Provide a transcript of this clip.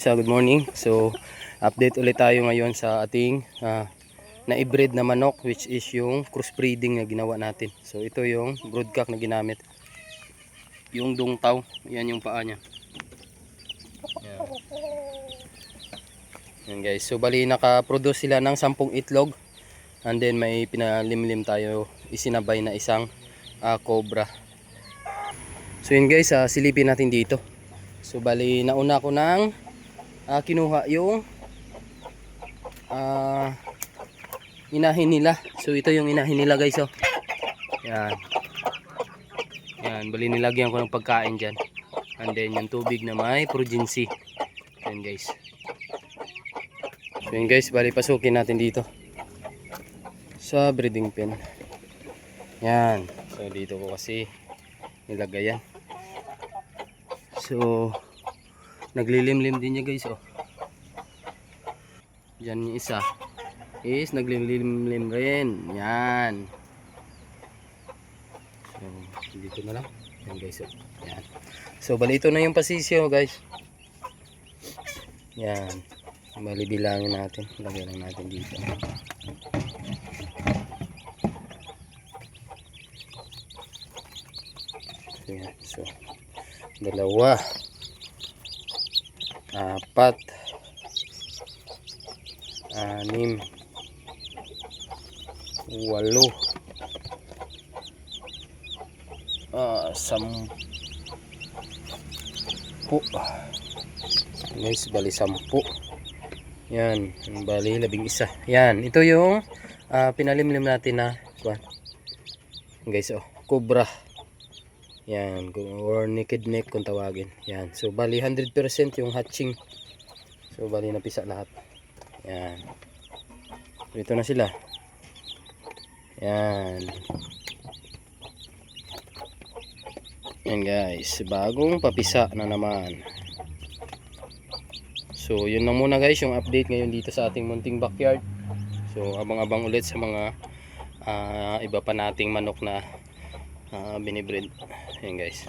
So, good morning. So, update ulit tayo ngayon sa ating ah, na-breed na manok which is yung crossbreeding na ginawa natin. So, ito yung broodcock na ginamit. Yung dungtaw, yan yung paa niya. Yan. Guys. So, bali naka-produce sila ng 10 itlog. And then may pinalimlim tayo isinabay na isang ah, cobra. So, yun guys, ah, silipin natin dito. So, bali nauna ko ng ah, kinuha yung ah, inahin nila. So ito yung inahin nila guys oh. Yan. Yan, bali nilagyan ko ng pagkain diyan. And then yung tubig na may progency. Yan guys. So yun guys, bali pasukin natin dito. Sa breeding pen. Yan. So dito ko kasi nilagay yan. So naglilimlim din niya guys oh. Diyan yung isa is naglilimlim rin. Yan. So dito na lang. Yan guys oh. Yan. So bali ito na yung pasisyo guys. Yan. Bali bilangin natin. Lagyan lang natin dito. So, yan. So dalawa apat anim walo ah sampu. Guys bali sampu. Yan bali labing isa. Yan ito yung ah, pinalimlim natin na guys oh cobra yan, or naked neck kung tawagin. Yan. So bali 100% yung hatching. So bali napisa lahat. Yan. Dito na sila. Yan. Yan guys, bagong papisa na naman. So yun lang muna guys yung update ngayon dito sa ating munting backyard. So abang-abang ulit sa mga ah, iba pa nating manok na uh, binibreed. Ayan guys.